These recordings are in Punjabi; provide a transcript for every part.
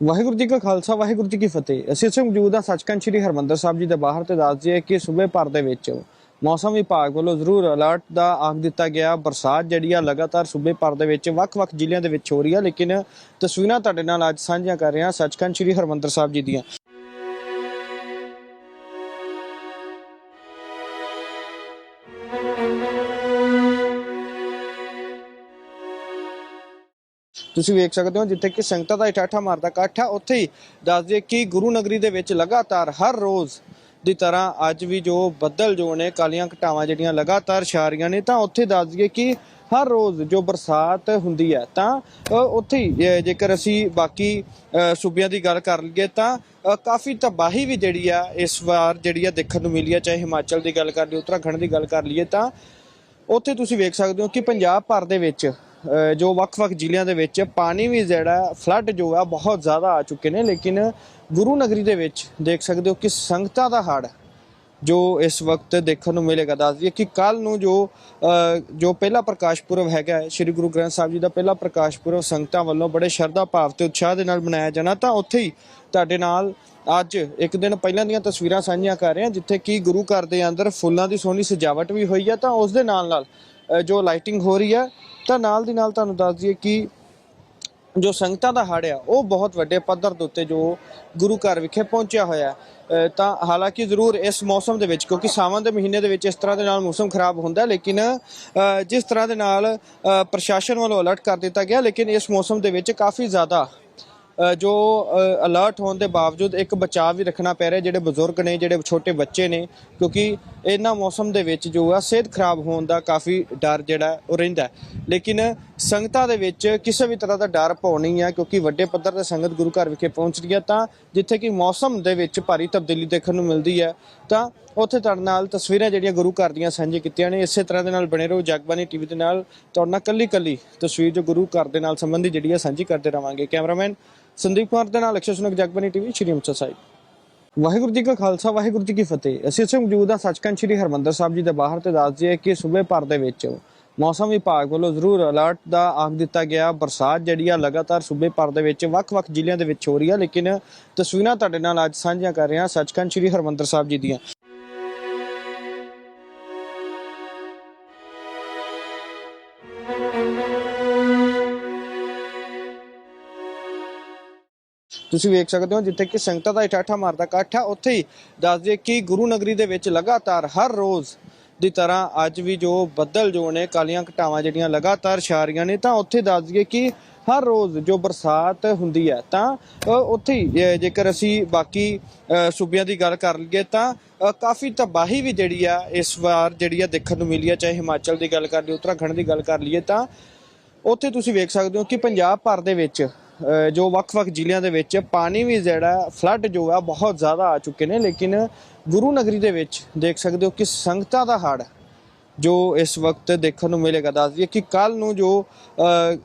ਵਾਹਿਗੁਰੂ ਜੀ ਕਾ ਖਾਲਸਾ, ਵਾਹਿਗੁਰੂ ਜੀ ਕੀ ਫਤਿਹ। ਅਸੀਂ ਇਸ ਮੌਜੂਦ ਹਾਂ ਸੱਚਖੰਡ ਸ੍ਰੀ ਹਰਮੰਦਰ ਸਾਹਿਬ ਜੀ ਦੇ ਬਾਹਰ ਤੇ ਦੱਸ ਦਈਏ ਕਿ ਸੂਬੇ ਭਰ ਦੇ ਵਿੱਚ ਮੌਸਮ ਵਿਭਾਗ ਵੱਲੋਂ ਜ਼ਰੂਰ ਅਲਰਟ ਦਾ ਆਖ ਦਿੱਤਾ ਗਿਆ। ਬਰਸਾਤ ਜਿਹੜੀ ਆ, ਲਗਾਤਾਰ ਸੂਬੇ ਭਰ ਦੇ ਵਿੱਚ ਵੱਖ-ਵੱਖ ਜ਼ਿਲ੍ਹਿਆਂ ਦੇ ਵਿੱਚ ਹੋ ਰਹੀ ਆ, ਲੇਕਿਨ ਤਸਵੀਰਾਂ ਤੁਹਾਡੇ ਨਾਲ ਅੱਜ ਸਾਂਝੀਆਂ ਕਰ ਰਹੇ ਹਾਂ ਸੱਚਖੰਡ ਸ੍ਰੀ ਹਰਮੰਦਰ ਸਾਹਿਬ ਜੀ ਦੀਆਂ। ਤੁਸੀਂ ਵੇਖ ਸਕਦੇ ਹੋ ਜਿੱਥੇ ਕਿ ਸੰਗਤਾਂ ਦਾ ਇਠਾਠਾ ਮਾਰਦਾ ਇਕੱਠ ਆ, ਉੱਥੇ ਹੀ ਦੱਸ ਦਈਏ ਕਿ ਗੁਰੂ ਨਗਰੀ ਦੇ ਵਿੱਚ ਲਗਾਤਾਰ ਹਰ ਰੋਜ਼ ਦੀ ਤਰ੍ਹਾਂ ਅੱਜ ਵੀ ਜੋ ਬੱਦਲ ਜੋ ਨੇ, ਕਾਲੀਆਂ ਘਟਾਵਾਂ ਜਿਹੜੀਆਂ ਲਗਾਤਾਰ ਛਾ ਰਹੀਆਂ ਨੇ, ਤਾਂ ਉੱਥੇ ਦੱਸ ਦਈਏ ਕਿ ਹਰ ਰੋਜ਼ ਜੋ ਬਰਸਾਤ ਹੁੰਦੀ ਹੈ, ਤਾਂ ਉੱਥੇ ਹੀ ਜੇਕਰ ਅਸੀਂ ਬਾਕੀ ਸੂਬਿਆਂ ਦੀ ਗੱਲ ਕਰ ਲਈਏ, ਤਾਂ ਕਾਫੀ ਤਬਾਹੀ ਵੀ ਜਿਹੜੀ ਆ, ਇਸ ਵਾਰ ਜਿਹੜੀ ਆ ਦੇਖਣ ਨੂੰ ਮਿਲੀ ਆ, ਚਾਹੇ ਹਿਮਾਚਲ ਦੀ ਗੱਲ ਕਰ ਲਈਏ, ਉੱਤਰਾਖੰਡ ਦੀ ਗੱਲ ਕਰ ਲਈਏ, ਤਾਂ, ਉੱਥੇ ਤੁਸੀਂ ਵੇਖ ਸਕਦੇ ਹੋ ਕਿ ਪੰਜਾਬ ਭਰ ਦੇ ਵਿੱਚ ਜੋ ਵੱਖ-ਵੱਖ ਜ਼ਿਲ੍ਹਿਆਂ ਦੇ ਵਿੱਚ ਪਾਣੀ ਵੀ ਜਿਹੜਾ ਫਲੱਡ ਜੋ ਆ ਬਹੁਤ ਜ਼ਿਆਦਾ ਆ ਚੁੱਕੇ ਨੇ, ਲੇਕਿਨ ਗੁਰੂ ਨਗਰੀ ਦੇ ਵਿੱਚ ਦੇਖ ਸਕਦੇ ਹੋ ਕਿ ਸੰਗਤਾਂ ਦਾ ਹੜ ਜੋ ਇਸ ਵਕਤ ਦੇਖਣ ਨੂੰ ਮਿਲੇਗਾ। ਦੱਸ ਦਈਏ ਕਿ ਕੱਲ ਨੂੰ ਜੋ ਜੋ ਪਹਿਲਾ ਪ੍ਰਕਾਸ਼ ਪੁਰਬ ਹੈਗਾ ਸ੍ਰੀ ਗੁਰੂ ਗ੍ਰੰਥ ਸਾਹਿਬ ਜੀ ਦਾ ਪਹਿਲਾ ਪ੍ਰਕਾਸ਼ ਪੁਰਬ ਸੰਗਤਾਂ ਵੱਲੋਂ ਬੜੇ ਸ਼ਰਧਾ ਭਾਵ ਤੇ ਉਤਸ਼ਾਹ ਦੇ ਨਾਲ ਮਨਾਇਆ ਜਾਣਾ, ਤਾਂ ਉੱਥੇ ਹੀ ਤੁਹਾਡੇ ਨਾਲ ਅੱਜ ਇੱਕ ਦਿਨ ਪਹਿਲਾਂ ਦੀਆਂ ਤਸਵੀਰਾਂ ਸਾਂਝੀਆਂ ਕਰ ਰਹੇ ਹਾਂ ਜਿੱਥੇ ਕਿ ਗੁਰੂ ਘਰ ਦੇ ਅੰਦਰ ਫੁੱਲਾਂ ਦੀ ਸੋਹਣੀ ਸਜਾਵਟ ਵੀ ਹੋਈ ਹੈ ਤਾਂ ਉਸ ਦੇ ਨਾਲ ਨਾਲ ਜੋ ਲਾਈਟਿੰਗ ਹੋ ਰਹੀ ਹੈ ਤਾਂ ਨਾਲ ਦੀ ਨਾਲ ਤੁਹਾਨੂੰ ਦੱਸ ਦਈਏ ਕਿ ਜੋ ਸੰਗਤਾਂ ਦਾ ਹੜ ਆ, ਉਹ ਬਹੁਤ ਵੱਡੇ ਪੱਧਰ ਦੇ ਉੱਤੇ ਜੋ ਗੁਰੂ ਘਰ ਵਿਖੇ ਪਹੁੰਚਿਆ ਹੋਇਆ ਤਾਂ ਹਾਲਾਂਕਿ ਜ਼ਰੂਰ ਇਸ ਮੌਸਮ ਦੇ ਵਿੱਚ, ਕਿਉਂਕਿ ਸਾਵਣ ਦੇ ਮਹੀਨੇ ਦੇ ਵਿੱਚ ਇਸ ਤਰ੍ਹਾਂ ਦੇ ਨਾਲ ਮੌਸਮ ਖਰਾਬ ਹੁੰਦਾ ਲੇਕਿਨ ਜਿਸ ਤਰ੍ਹਾਂ ਦੇ ਨਾਲ ਪ੍ਰਸ਼ਾਸਨ ਵੱਲੋਂ ਅਲਰਟ ਕਰ ਦਿੱਤਾ ਗਿਆ, ਲੇਕਿਨ ਇਸ ਮੌਸਮ ਦੇ ਵਿੱਚ ਕਾਫੀ ਜ਼ਿਆਦਾ ਜੋ ਅਲਰਟ ਹੋਣ ਦੇ ਬਾਵਜੂਦ ਇੱਕ ਬਚਾਅ ਵੀ ਰੱਖਣਾ ਪੈ ਰਿਹਾ ਜਿਹੜੇ ਬਜ਼ੁਰਗ ਨੇ, ਜਿਹੜੇ ਛੋਟੇ ਬੱਚੇ ਨੇ, ਕਿਉਂਕਿ ਇਹਨਾਂ ਮੌਸਮ ਦੇ ਵਿੱਚ ਜੋ ਆ, ਸਿਹਤ ਖਰਾਬ ਹੋਣ ਦਾ ਕਾਫੀ ਡਰ ਜਿਹੜਾ ਉਹ ਰਹਿੰਦਾ ਲੇਕਿਨ ਸੰਗਤਾਂ ਦੇ ਵਿੱਚ ਕਿਸੇ ਵੀ ਤਰ੍ਹਾਂ ਦਾ ਡਰ ਪਾਉ ਨਹੀਂ ਹੈ ਕਿਉਂਕਿ ਵੱਡੇ ਪੱਧਰ ਤੇ ਸੰਗਤ ਗੁਰੂ ਘਰ ਵਿਖੇ ਪਹੁੰਚ ਰਹੀ ਹੈ, ਤਾਂ ਜਿੱਥੇ ਕਿ ਮੌਸਮ ਦੇ ਵਿੱਚ ਭਾਰੀ ਤਬਦੀਲੀ ਦੇਖਣ ਨੂੰ ਮਿਲਦੀ ਹੈ, ਤਾਂ ਉੱਥੇ ਤੁਹਾਡੇ ਨਾਲ ਤਸਵੀਰਾਂ ਜਿਹੜੀਆਂ ਗੁਰੂ ਘਰ ਦੀਆਂ ਸਾਂਝੀ ਕੀਤੀਆਂ ਨੇ, ਇਸੇ ਤਰ੍ਹਾਂ ਦੇ ਨਾਲ ਬਣੇ ਰਹੋ ਜਗਬਾਨੀ ਟੀਵੀ ਦੇ ਨਾਲ। ਤੁਹਾਡੇ ਨਾਲ ਕੱਲੀ ਕੱਲੀ ਤਸਵੀਰ ਜੋ ਗੁਰੂ ਘਰ ਦੇ ਨਾਲ ਸੰਬੰਧੀ ਜਿਹੜੀ ਆ, ਸਾਂਝੀ ਕਰਦੇ ਰਵਾਂਗੇ। ਕੈਮਰਾਮੈਨ ਸੰਦੀਪ ਕੁਮਾਰ ਦੇ ਨਾਲ ਅਕਸ਼ੇ ਸੁਨਕ ਜਗਬਾਨੀ ਟੀਵੀ, ਸ਼੍ਰੀ ਅੰਮ੍ਰਿਤਸਰ ਸਾਹਿਬ। ਵਾਹਿਗੁਰੂ ਜੀ ਕਾ ਖਾਲਸਾ, ਵਾਹਿਗੁਰੂ ਜੀ ਕੀ ਫਤਿਹ। ਅਸੀਂ ਇਸ ਮੌਜੂਦ ਹਾਂ ਸੱਚਖੰਡ ਸ੍ਰੀ ਹਰਮੰਦਰ ਸਾਹਿਬ ਜੀ ਦੇ ਬਾਹਰ ਤੇ ਦੱਸ ਦਈਏ ਕਿ ਸੂਬੇ ਭਰ ਦੇ ਵਿੱਚ ਮੌਸਮ ਵਿਭਾਗ ਵੱਲੋਂ ਜ਼ਰੂਰ ਅਲਰਟ ਦਾ ਆਖ ਦਿੱਤਾ ਗਿਆ। ਬਰਸਾਤ ਜਿਹੜੀ ਆ, ਲਗਾਤਾਰ ਸੂਬੇ ਭਰ ਦੇ ਵਿੱਚ ਵੱਖ-ਵੱਖ ਜ਼ਿਲ੍ਹਿਆਂ ਦੇ ਵਿੱਚ ਹੋ ਰਹੀ ਆ, ਲੇਕਿਨ ਤਸਵੀਰਾਂ ਤੁਹਾਡੇ ਨਾਲ ਅੱਜ ਸਾਂਝੀਆਂ ਕਰ ਰਹੇ ਹਾਂ ਸੱਚਖੰਡ ਸ੍ਰੀ ਹਰਮੰਦਰ ਸਾਹਿਬ ਜੀ ਦੀਆਂ। ਤੁਸੀਂ ਵੇਖ ਸਕਦੇ ਹੋ ਜਿੱਥੇ ਕਿ ਸੰਗਤਾਂ ਦਾ ਇਠਾਠਾ ਮਾਰਦਾ ਇਕੱਠ ਆ, ਉੱਥੇ ਹੀ ਦੱਸ ਦਈਏ ਕਿ ਗੁਰੂ ਨਗਰੀ ਦੇ ਵਿੱਚ ਲਗਾਤਾਰ ਹਰ ਰੋਜ਼ ਦੀ ਤਰ੍ਹਾਂ ਅੱਜ ਵੀ ਜੋ ਬੱਦਲ ਜੋ ਨੇ, ਕਾਲੀਆਂ ਘਟਾਵਾਂ ਜਿਹੜੀਆਂ ਲਗਾਤਾਰ ਛਾ ਰਹੀਆਂ ਨੇ, ਤਾਂ ਉੱਥੇ ਦੱਸ ਦਈਏ ਕਿ ਹਰ ਰੋਜ਼ ਜੋ ਬਰਸਾਤ ਹੁੰਦੀ ਹੈ, ਤਾਂ ਉੱਥੇ ਹੀ ਜੇਕਰ ਅਸੀਂ ਬਾਕੀ ਸੂਬਿਆਂ ਦੀ ਗੱਲ ਕਰ ਲਈਏ, ਤਾਂ ਕਾਫੀ ਤਬਾਹੀ ਵੀ ਜਿਹੜੀ ਆ, ਇਸ ਵਾਰ ਜਿਹੜੀ ਆ ਦੇਖਣ ਨੂੰ ਮਿਲੀ ਆ, ਚਾਹੇ ਹਿਮਾਚਲ ਦੀ ਗੱਲ ਕਰ ਲਈਏ, ਉੱਤਰਾਖੰਡ ਦੀ ਗੱਲ ਕਰ ਲਈਏ, ਤਾਂ, ਉੱਥੇ ਤੁਸੀਂ ਵੇਖ ਸਕਦੇ ਹੋ ਕਿ ਪੰਜਾਬ ਭਰ ਦੇ ਵਿੱਚ ਜੋ ਵੱਖ-ਵੱਖ ਜ਼ਿਲ੍ਹਿਆਂ ਦੇ ਵਿੱਚ ਪਾਣੀ ਵੀ ਜਿਹੜਾ ਫਲੱਡ ਜੋ ਹੈ, ਬਹੁਤ ਜ਼ਿਆਦਾ ਆ ਚੁੱਕੇ ਨੇ। ਲੇਕਿਨ ਗੁਰੂ ਨਗਰੀ ਦੇ ਵਿੱਚ ਦੇਖ ਸਕਦੇ ਹੋ ਕਿ ਸੰਗਤਾਂ ਦਾ ਹੜ ਜੋ ਇਸ ਵਕਤ ਦੇਖਣ ਨੂੰ ਮਿਲੇਗਾ। ਦੱਸ ਦਈਏ ਕਿ ਕੱਲ ਨੂੰ ਜੋ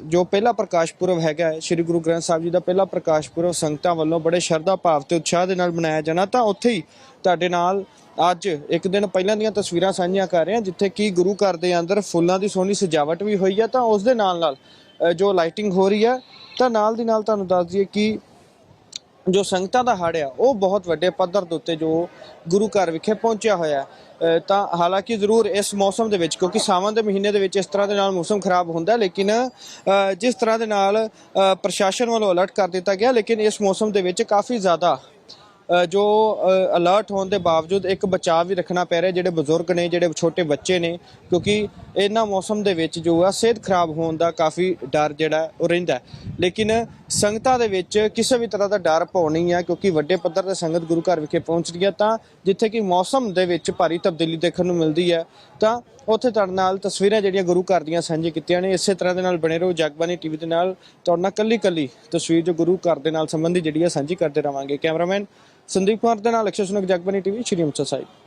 ਜੋ ਪਹਿਲਾ ਪ੍ਰਕਾਸ਼ ਪੁਰਬ ਹੈਗਾ ਸ੍ਰੀ ਗੁਰੂ ਗ੍ਰੰਥ ਸਾਹਿਬ ਜੀ ਦਾ ਪਹਿਲਾ ਪ੍ਰਕਾਸ਼ ਪੁਰਬ ਸੰਗਤਾਂ ਵੱਲੋਂ ਬੜੇ ਸ਼ਰਧਾ ਭਾਵ ਤੇ ਉਤਸ਼ਾਹ ਦੇ ਨਾਲ ਮਨਾਇਆ ਜਾਣਾ, ਤਾਂ ਉੱਥੇ ਹੀ ਤੁਹਾਡੇ ਨਾਲ ਅੱਜ ਇੱਕ ਦਿਨ ਪਹਿਲਾਂ ਦੀਆਂ ਤਸਵੀਰਾਂ ਸਾਂਝੀਆਂ ਕਰ ਰਹੇ ਹਾਂ ਜਿੱਥੇ ਕਿ ਗੁਰੂ ਘਰ ਦੇ ਅੰਦਰ ਫੁੱਲਾਂ ਦੀ ਸੋਹਣੀ ਸਜਾਵਟ ਵੀ ਹੋਈ ਹੈ ਤਾਂ ਉਸ ਦੇ ਨਾਲ ਨਾਲ ਜੋ ਲਾਈਟਿੰਗ ਹੋ ਰਹੀ ਹੈ, ਤਾਂ ਨਾਲ ਦੀ ਨਾਲ ਤੁਹਾਨੂੰ ਦੱਸ ਦਈਏ ਕਿ ਜੋ ਸੰਗਤਾਂ ਦਾ ਹੜ ਆ, ਉਹ ਬਹੁਤ ਵੱਡੇ ਪੱਧਰ ਦੇ ਉੱਤੇ ਜੋ ਗੁਰੂ ਘਰ ਵਿਖੇ ਪਹੁੰਚਿਆ ਹੋਇਆ ਤਾਂ ਹਾਲਾਂਕਿ ਜ਼ਰੂਰ ਇਸ ਮੌਸਮ ਦੇ ਵਿੱਚ, ਕਿਉਂਕਿ ਸਾਵਣ ਦੇ ਮਹੀਨੇ ਦੇ ਵਿੱਚ ਇਸ ਤਰ੍ਹਾਂ ਦੇ ਨਾਲ ਮੌਸਮ ਖਰਾਬ ਹੁੰਦਾ, ਲੇਕਿਨ ਜਿਸ ਤਰ੍ਹਾਂ ਦੇ ਨਾਲ ਪ੍ਰਸ਼ਾਸਨ ਵੱਲੋਂ ਅਲਰਟ ਕਰ ਦਿੱਤਾ ਗਿਆ, ਲੇਕਿਨ ਇਸ ਮੌਸਮ ਦੇ ਵਿੱਚ ਕਾਫੀ ਜ਼ਿਆਦਾ ਜੋ ਅਲਰਟ ਹੋਣ ਦੇ ਬਾਵਜੂਦ ਇੱਕ ਬਚਾਅ ਵੀ ਰੱਖਣਾ ਪੈ ਰਿਹਾ, ਜਿਹੜੇ ਬਜ਼ੁਰਗ ਨੇ, ਜਿਹੜੇ ਛੋਟੇ ਬੱਚੇ ਨੇ, ਕਿਉਂਕਿ ਇਹਨਾਂ ਮੌਸਮ ਦੇ ਵਿੱਚ ਜੋ ਆ, ਸਿਹਤ ਖਰਾਬ ਹੋਣ ਦਾ ਕਾਫੀ ਡਰ ਜਿਹੜਾ ਉਹ ਰਹਿੰਦਾ ਲੇਕਿਨ ਸੰਗਤਾਂ ਦੇ ਵਿੱਚ ਕਿਸੇ ਵੀ ਤਰ੍ਹਾਂ ਦਾ ਡਰ ਪਾਉ ਨਹੀਂ ਹੈ ਕਿਉਂਕਿ ਵੱਡੇ ਪੱਧਰ ਤੇ ਸੰਗਤ ਗੁਰੂ ਘਰ ਵਿਖੇ ਪਹੁੰਚਦੀ ਹੈ, ਤਾਂ ਜਿੱਥੇ ਕਿ ਮੌਸਮ ਦੇ ਵਿੱਚ ਭਾਰੀ ਤਬਦੀਲੀ ਦੇਖਣ ਨੂੰ ਮਿਲਦੀ ਹੈ, ਤਾਂ ਉੱਥੇ ਤੁਹਾਡੇ ਨਾਲ ਤਸਵੀਰਾਂ ਜਿਹੜੀਆਂ ਗੁਰੂ ਘਰ ਦੀਆਂ ਸਾਂਝੀ ਕੀਤੀਆਂ ਨੇ, ਇਸੇ ਤਰ੍ਹਾਂ ਦੇ ਨਾਲ ਬਣੇ ਰਹੋ ਜਗਬਾਨੀ ਟੀਵੀ ਦੇ ਨਾਲ, ਤੁਹਾਡੇ ਨਾਲ ਕੱਲੀ ਕੱਲੀ ਤਸਵੀਰ ਜੋ ਗੁਰੂ ਘਰ ਦੇ ਨਾਲ ਸੰਬੰਧੀ ਜਿਹੜੀ ਹੈ, ਸਾਂਝੀ ਕਰਦੇ ਰਵਾਂਗੇ। ਕੈਮਰਾਮੈਨ ਸੰਦੀਪ ਕੁਮਾਰ ਦੇ ਨਾਲ ਅਕਸ਼ੇ ਸੁਨਕ ਜਗਬਾਨੀ ਟੀਵੀ ਸ਼੍ਰੀ ਅੰਮ੍ਰਿਤਸਰ ਸਾਹਿਬ